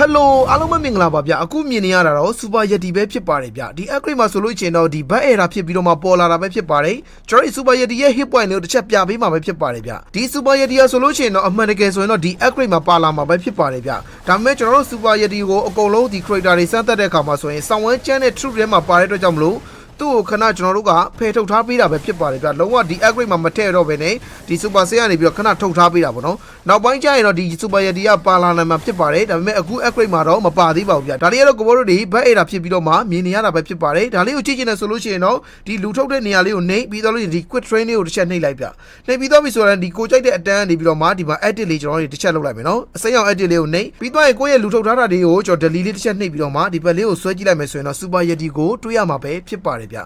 ဟယ်လိုအားလုံးပဲမင်္ဂလာပါဗျအခုမြင်နေရတာတော့စူပါယတီပဲဖြစ်ပါတယ်ဗျဒီ upgrade မှာဆိုလို့ရှိရင်တော့ဒီ back error ဖြစ်ပြီးတော့မှပေါ်လာတာပဲဖြစ်ပါတယ်ကျွန်တော်ဒီစူပါယတီရဲ့ hit point တွေကိုတစ်ချက်ပြပေးမှာပဲဖြစ်ပါတယ်ဗျဒီစူပါယတီရဆိုလို့ရှိရင်တော့အမှန်တကယ်ဆိုရင်တော့ဒီ upgrade မှာပါလာမှာပဲဖြစ်ပါတယ်ဗျဒါပေမဲ့ကျွန်တော်တို့စူပါယတီကိုအကုန်လုံးဒီ creator တွေစမ်းသပ်တဲ့အခါမှာဆိုရင်စောင်းဝန်းချမ်းတဲ့ truth ထဲမှာပါတဲ့အတွက်ကြောင့်မလို့ သူ့ကိုခဏကျွန်တော်တို့ကဖယ်ထုတ်ထားပေးတာပဲဖြစ်ပါတယ်ဗျလုံးဝဒီ upgrade မှာမထည့်တော့ဘဲနဲ့ဒီ super sale ကနေပြီးတော့ခဏထုတ်ထားပေးတာပေါ့နော်နောက်ပိုင်းကျရင်တော့ဒီ super yeti ကပါလာနိုင်မှာဖြစ်ပါတယ်ဒါပေမဲ့အခု upgrade မှာတော့မပါသေးပါဘူးဗျဒါလေးကတော့ကိုဘိုးတို့တွေ back error ဖြစ်ပြီးတော့မှမြင်နေရတာပဲဖြစ်ပါတယ်ဒါလေးကိုကြည့်ချင်တယ်ဆိုလို့ရှိရင်တော့ဒီလူထုတ်တဲ့နေရာလေးကိုနှိပ်ပြီးတော့လို့ဒီ quick train လေးကိုတစ်ချက်နှိပ်လိုက်ဗျနှိပ်ပြီးတော့ပြီဆိုရင်ဒီကိုကြိုက်တဲ့အတန်းနေပြီးတော့မှဒီမှာ edit လေးကျွန်တော်တို့တစ်ချက်လုပ်လိုက်မယ်နော်အစိမ်းအောင် edit လေးကိုနှိပ်ပြီးတော့ရင်ကိုယ့်ရဲ့လူထုတ်ထားတာတွေကိုကျွန်တော် delete လေးတစ်ချက်နှိပ်ပြီးတော့မှဒီဘက်လေးကိုဆွဲကြည့်လိုက်မယ်ဆိုရင်တော့ super yeti ကိုတွေးရမှာပဲဖြစ်ပါတယ်ဗျ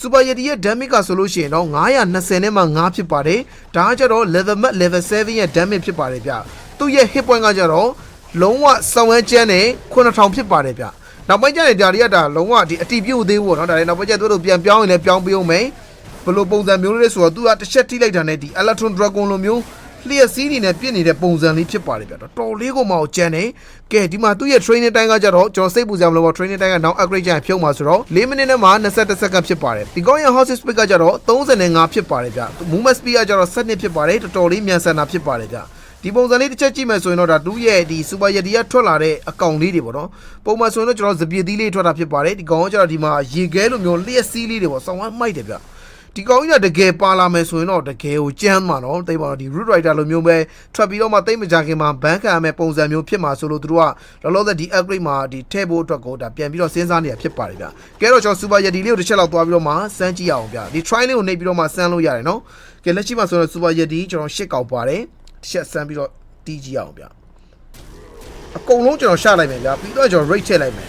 super yeti ရဲ့ damage ကဆိုလို့ရှိရင်တော့920နဲ့မှ9ဖြစ်ပါတယ်ဒါကကြတော့ level mat level 7ရဲ့ damage ဖြစ်ပါတယ်ဗျသူ့ရဲ့ hit point ကကြတော့လုံးဝစောင်းဝဲကျန်းနဲ့9000ဖြစ်ပါတယ်ဗျနောက်ပိုင်းကျရင်ဒါတွေကဒါလုံးဝဒီအတီးပြုတ်သေးဘူးပေါ့နော်ဒါလည်းနောက်ပိုင်းကျသူတို့ပြန်ပြောင်းရင်လည်းပြောင်းပေးအောင်မယ်ဘယ်လိုပုံစံမျိုးလေးဆိုတော့သူကတစ်ချက်ထိလိုက်တာနဲ့ဒီ electron dragon လိုမျိုး လျှက်စီးနေနဲ့ပြစ်နေတဲ့ပုံစံလေးဖြစ်ပါတယ်ဗျတော်တော်လေးကိုမှအောင်ကျန်းနေကဲဒီမှာသူ့ရဲ့ training time ကကြတော့ကျွန်တော်စိတ်ပူစရာမလိုပါ training time ကနောက် upgrade ကျရင်ဖြုတ်မှာဆိုတော့4မိနစ်နဲ့မှ21စက္ကန့်ဖြစ်ပါတယ်ဒီကောင်းရဲ့ house speed ကကြတော့35ဖြစ်ပါတယ်ဗျ movement speed ကကြတော့7ဖြစ်ပါတယ်တော်တော်လေးမြန်ဆန်တာဖြစ်ပါတယ်ဗျဒီပုံစံလေးတစ်ချက်ကြည့်မယ်ဆိုရင်တော့ဒါတူးရဲ့ဒီ super yeti ကထွက်လာတဲ့အကောင်လေးတွေပေါ့နော်ပုံမှန်ဆိုရင်တော့ကျွန်တော်စပစ်သီးလေးထွက်တာဖြစ်ပါတယ်ဒီကောင်ကကျတော့ဒီမှာရေခဲလိုမျိုးလျှက်စီးလေးတွေပေါ့ဆောင်းဝမ်းမိုက်တယ်ဗျ ဒီကောင်ကြီးကတကယ်ပါလာမယ်ဆိုရင်တော့တကယ်ကိုကြမ်းမှာနော်တိတ်ပါတော့ဒီ root rider လိုမျိုးပဲထွက်ပြီးတော့မှတိတ်မကြခင်မှာဘန်းခံရမယ့်ပုံစံမျိုးဖြစ်မှာဆိုလို့သူတို့ကလောလောဆယ်ဒီ upgrade မှာဒီထည့်ဖို့အတွက်ကိုဒါပြန်ပြီးတော့စဉ်းစားနေတာဖြစ်ပါတယ်ဗျကဲတော့ကျွန်တော် super yeti လေးကိုတစ်ချက်လောက်သွားပြီးတော့မှစမ်းကြည့်အောင်ဗျဒီ try လေးကိုနှိပ်ပြီးတော့မှစမ်းလို့ရတယ်နော်ကဲလက်ရှိမှာဆိုတော့ super yeti ကျွန်တော်ရှစ်ကောက်ပါတယ်တစ်ချက်စမ်းပြီးတော့တီးကြည့်အောင်ဗျအကုန်လုံးကျွန်တော်ရှာလိုက်မယ်ဗျပြီးတော့ကျွန်တော် rate ချက်လိုက်မယ်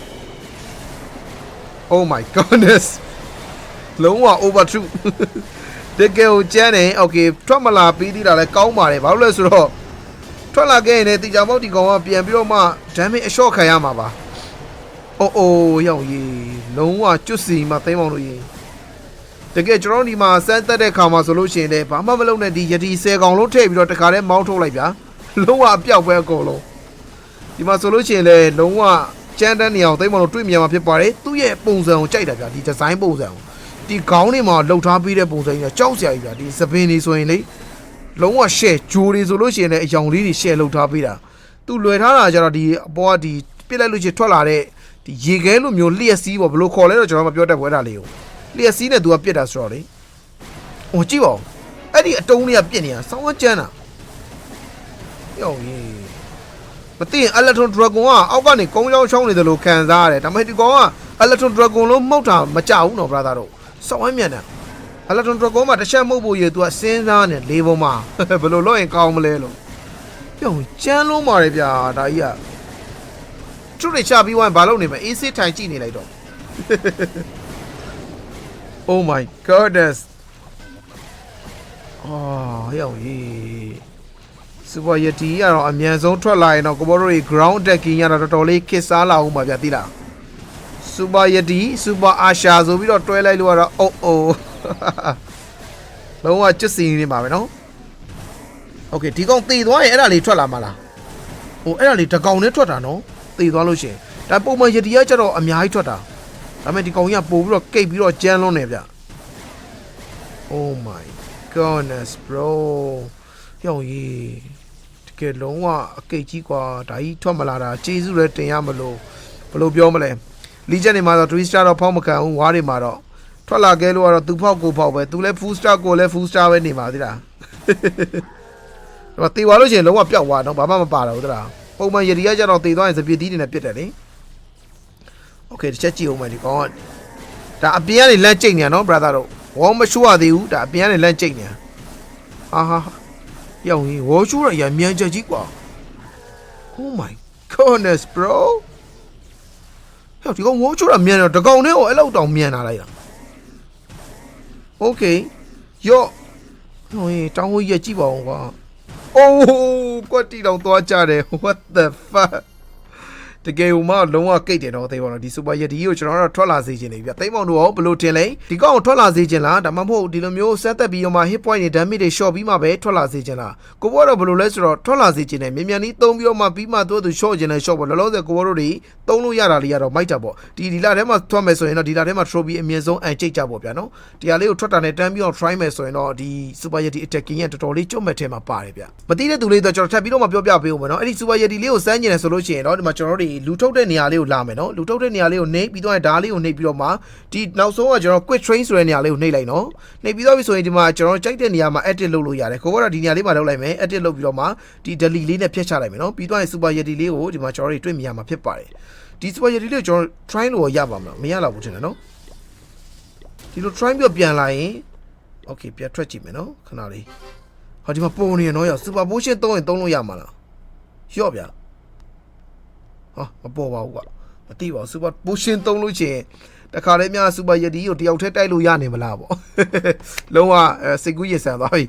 Oh my goodness လုံးဝ over true တကယ်ကိုကျန်းတယ် okay ထွက်မလာပြီးသေးတာလဲကောင်းပါတယ်ဘာလို့လဲဆိုတော့ထွက်လာခဲ့ရင်လည်းတီချာမောက်ဒီကောင်ကပြန်ပြီးတော့မှ damage အလျှော့ခံရမှာပါအိုးအိုးရောက်ရေးလုံးဝကျွတ်စီမှာသိမ်းပေါင်းလို့ရေးတကယ်ကျွန်တော်ဒီမှာစမ်းသက်တဲ့ခါမှာဆိုလို့ရှိရင်လည်းဘာမှမလုပ်နဲ့ဒီယတိ10ကောင်လုံးထည့်ပြီးတော့တခါတည်းမောင်းထုတ်လိုက်ဗျာလုံးဝအပြောက်ပဲအကုန်လုံးဒီမှာဆိုလို့ရှိရင်လည်းလုံးဝကျန်းတဲ့နေရာကိုသိမ်းပေါင်းလို့တွေ့မြင်မှာဖြစ်ပါတယ်သူ့ရဲ့ပုံစံကိုကြိုက်တာဗျာဒီဒီဇိုင်းပုံစံကို ဒီခေါင်းတွေမှာလှုပ်ထားပြီးတဲ့ပုံစံကြီးကကြောက်စရာကြီးဗျာဒီစပင်တွေဆိုရင်လေလုံးဝ share ဂျိုတွေဆိုလို့ရှိရင်လည်းအယောင်လေးတွေ share လှုပ်ထားပေးတာသူလွယ်ထားတာကြတော့ဒီအပေါ်ကဒီပြစ်လိုက်လို့ချင်းထွက်လာတဲ့ဒီရေခဲလိုမျိုးလျှက်စီးပေါ့ဘယ်လိုခေါ်လဲတော့ကျွန်တော်မပြောတတ်ဘူးအဲ့ဒါလေးကိုလျှက်စီးနဲ့သူကပြစ်တာဆိုတော့လေဟိုကြည့်ပါဦးအဲ့ဒီအတုံးလေးကပြစ်နေတာစောင်းဝကျန်းတာယောကြီးမသိရင် Electron Dragon ကအောက်ကနေကုန်းချောင်းချောင်းနေတယ်လို့ခံစားရတယ်ဒါပေမဲ့ဒီကောင်က Electron Dragon လို့မှုတ်တာမကြဘူးနော် brother တို့ စောင်းဝမြန်တယ် Electron Dragon မှာတစ်ချက်မှုတ်ဖို့ရသူကစဉ်းစားနေလေးပုံမှာဘယ်လိုလုပ်ရင်ကောင်းမလဲလို့ပြောကျန်းလုံးပါတယ်ဗျာဒါကြီးကသူတွေချပြီးဝိုင်းဘာလုပ်နေမလဲအေးစစ်ထိုင်ကြည့်နေလိုက်တော့ Oh my goodness အော်ရောက်ရေးစူပါယတီကတော့အမြန်ဆုံးထွက်လာရင်တော့ကိုဘောတို့တွေ ground attacking ရတော့တော်တော်လေးခစ်စားလာအောင်ပါဗျာသိလား စူပါယတီစူပါအာရှာဆိုပြီးတော့တွဲလိုက်လို့ကတော့အိုးအိုး လုံးဝကျွတ်စီနေပါပဲနော်โอเคဒီကောင်သေသွားရင်အဲ့ဒါလေးထွက်လာမှာလားဟိုအဲ့ဒါလေးတကောင်နဲ့ထွက်တာနော်သေသွားလို့ရှရင်ဒါပုံမှန်ယတီကကျတော့အများကြီးထွက်တာဒါပေမဲ့ဒီကောင်ကြီးကပို့ပြီးတော့ကိတ်ပြီးတော့ကြမ်းလွန်းနေဗျ Oh my goodness bro ယောက်ကြီးတကယ်လုံးဝအကိတ်ကြီးกว่าဒါကြီးထွက်မလာတာကျေးဇူးလည်းတင်ရမလို့ဘယ်လိုပြောမလဲ လီဂျန်တွေမှာတော့3 star တော့ဖောက်မခံဘူးဝါးတွေမှာတော့ထွက်လာခဲ့လို့ကတော့သူဖောက်ကိုဖောက်ပဲသူလည်း full star ကိုလည်း full star ပဲနေပါသေးလားတော့တေသွားလို့ရှိရင်လုံးဝပျောက်သွားတော့ဘာမှမပါတော့ဘူးသလားပုံမှန်ယရီကကြတော့တေသွားရင်စပစ်တီးနေနဲ့ပြစ်တယ်လေโอเคတစ်ချက်ကြည့်အောင်မယ်ဒီကောင်ကဒါအပြင်ကနေလန့်ကျိတ်နေရနော် brother တို့ဝေါမရှိုးရသေးဘူးဒါအပြင်ကနေလန့်ကျိတ်နေဟာဟာယောင်ကြီးဝေါရှိုးရရမြန်ချက်ကြီးกว่า Oh my goodness bro ဟဲ့ဒီကောင်ဝေါရှိုးရမြန်တော့တကောင်နဲ့ဟိုအဲ့လောက်တောင်မြန်လာလိုက်တာ Okay ယော့ဟိုတောင်းဝကြီးကြည့်ပါဦးကွာ Oh ကွက်တီတောင်သွားကြတယ် What the fuck တကယ်ဟိုမှလုံးဝကိတ်တယ်တော့သိပါတော့ဒီ super yeti ကိုကျွန်တော်တို့ထွက်လာစေချင်နေပြီဗျသိမ်းမောင်တို့ရောဘယ်လိုတင်လဲဒီကောင်ကိုထွက်လာစေချင်လားဒါမှမဟုတ်ဒီလိုမျိုးဆက်သက်ပြီးတော့မှ hit point တွေ damage တွေ short ပြီးမှပဲထွက်လာစေချင်လားကိုဘောတော့ဘယ်လိုလဲဆိုတော့ထွက်လာစေချင်တယ်မြန်မြန်လေးသုံးပြီးတော့မှပြီးမှသူ့သူ short ချင်တယ် short ပေါ့လောလောဆယ်ကိုဘောတို့တွေသုံးလို့ရတာလေးကတော့မိုက်တာပေါ့ဒီဒီလာထဲမှာထွက်မယ်ဆိုရင်တော့ဒီလာထဲမှာ trophy အမြင့်ဆုံးအန်ကျိတ်ကြပေါ့ဗျာနော်ဒီဟာလေးကိုထွက်တာနဲ့တန်းပြီးတော့ try မယ်ဆိုရင်တော့ဒီ super yeti attacking ရဲ့တော်တော်လေးကြုံမဲ့ထဲမှာပါတယ်ဗျမသိတဲ့သူလေးတော့ကျွန်တော်ထပ်ပြီးတော့မှပြောပြပေးဦးမယ်နော်အဲ့ဒီ super yeti လေးကိုစမ်းကျင်တယ်ဆိုလို့ရှိရင်တော့ဒီမှာကျွန်တော်တို့တွေလူထုတ်တဲ့နေရာလေးကိုလာမယ်နော်လူထုတ်တဲ့နေရာလေးကိုနှိပ်ပြီးတော့ဓာတ်လေးကိုနှိပ်ပြီးတော့မှဒီနောက်ဆုံးကကျွန်တော် quick train ဆိုတဲ့နေရာလေးကိုနှိပ်လိုက်နော်နှိပ်ပြီးတော့ပြီဆိုရင်ဒီမှာကျွန်တော်ကြိုက်တဲ့နေရာမှာ edit လုပ်လို့ရတယ်ကိုကတော့ဒီနေရာလေးမှာလုပ်လိုက်မယ် edit လုပ်ပြီးတော့မှဒီ delete လေးနဲ့ဖျက်ချလိုက်မယ်နော်ပြီးတော့ super yeti လေးကိုဒီမှာကျွန်တော်တို့တွေ့မြင်ရမှာဖြစ်ပါတယ်ဒီ super yeti လေးကိုကျွန်တော် try လို့ရပါမလားမရတော့ဘူးထင်တယ်နော်ဒီလို try ပြီးတော့ပြန်လာရင် okay ပြန်ထွက်ကြည့်မယ်နော်ခဏလေးဟောဒီမှာပုံနေရနော်ရ super potion သုံးရင်သုံးလို့ရမှာလားရော့ဗျာ ဟာမပေါ်ပါဘူးကွာမသိပါဘူးစူပါပိုရှင်သုံးလို့ချင်တခါလေးများစူပါယတီကိုတယောက်တည်းတိုက်လို့ရနေမလားပေါ့လုံးဝအဲစိတ်ကူးရဆန်သွားပြီ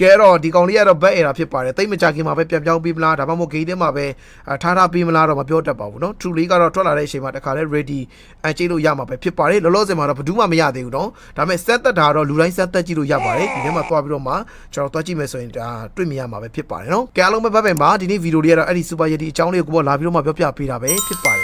ကဲတော့ဒီကောင်လေးကတော့ဘက်အရာဖြစ်ပါတယ်တိတ်မကြခင်မှာပဲပြန်ပြောင်းပေးမလားဒါမှမဟုတ်ဂိမ်းထဲမှာပဲအာထားထားပေးမလားတော့မပြောတတ်ပါဘူးเนาะ True လေးကတော့ထွက်လာတဲ့အချိန်မှာတခါလေး ready အကျိလို့ရမှာပဲဖြစ်ပါတယ်လောလောဆယ်မှာတော့ဘယ်သူမှမရသေးဘူးเนาะဒါပေမဲ့ set သက်တာတော့လူတိုင်း set သက်ကြည့်လို့ရပါတယ်ဒီထဲမှာသွားပြီးတော့မှကျွန်တော်သွားကြည့်မယ်ဆိုရင်ဒါတွေ့မြင်ရမှာပဲဖြစ်ပါတယ်เนาะကဲအားလုံးပဲဘက်ပင်ပါဒီနေ့ဗီဒီယိုလေးကတော့အဲ့ဒီ Super Yeti အကြောင်းလေးကိုကိုပေါ်လာပြီးတော့မှပြောပြပေးတာပဲဖြစ်ပါတယ်